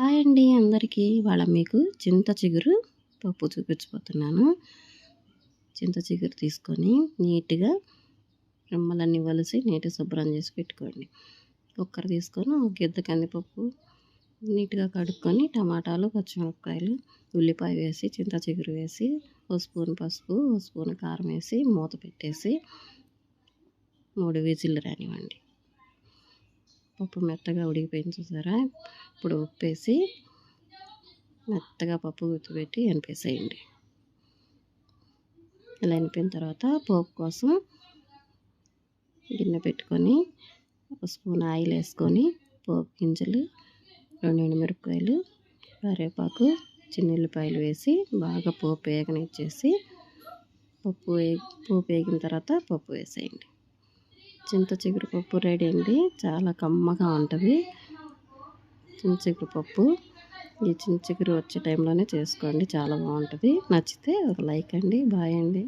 Hi అండి అందరికీ. వాళ్ళ మీకు చింత చిగురు పప్పు చూపించబోతున్నాను. చింత చిగురు తీసుకొని నీట్గా రెమ్మలన్నీ వలిసి నీట్గా శుభ్రం చేసి పెట్టుకోండి. కుక్కర్ తీసుకొని ఒక గిద్ద కందిపప్పు నీట్గా కడుక్కొని టమాటాలు పచ్చిమిరపకాయలు ఉల్లిపాయ వేసి చింత చిగురు వేసి ఓ స్పూన్ పసుపు ఓ స్పూన్ కారం వేసి మూత పెట్టేసి మూడు విజిల్లు రానివ్వండి. పప్పు మెత్తగా ఉడికిపోయింది చూసారా? ఇప్పుడు ఉప్పేసి మెత్తగా పప్పు గుర్తుపెట్టి అనిపేసేయండి. ఇలా ఎనిపిన తర్వాత పోపు కోసం గిన్నె పెట్టుకొని ఒక స్పూన్ ఆయిల్ వేసుకొని పోపు గింజలు రెండు ఎండుమిరపకాయలు కరివేపాకు చిన్నెల్లిపాయలు వేసి బాగా పోపు వేగనిచ్చేసి పప్పు పోపు వేగిన తర్వాత పప్పు వేసేయండి. చింత చిగురు పప్పు రెడీ అండి. చాలా కమ్మగా ఉంటుంది. చింత చిగురు పప్పు. ఈ చింత చిగురు వచ్చే టైంలోనే చేసుకోండి. చాలా బాగుంటుంది. నచ్చితే ఒక లైక్ అండి. బాయ్ అండి.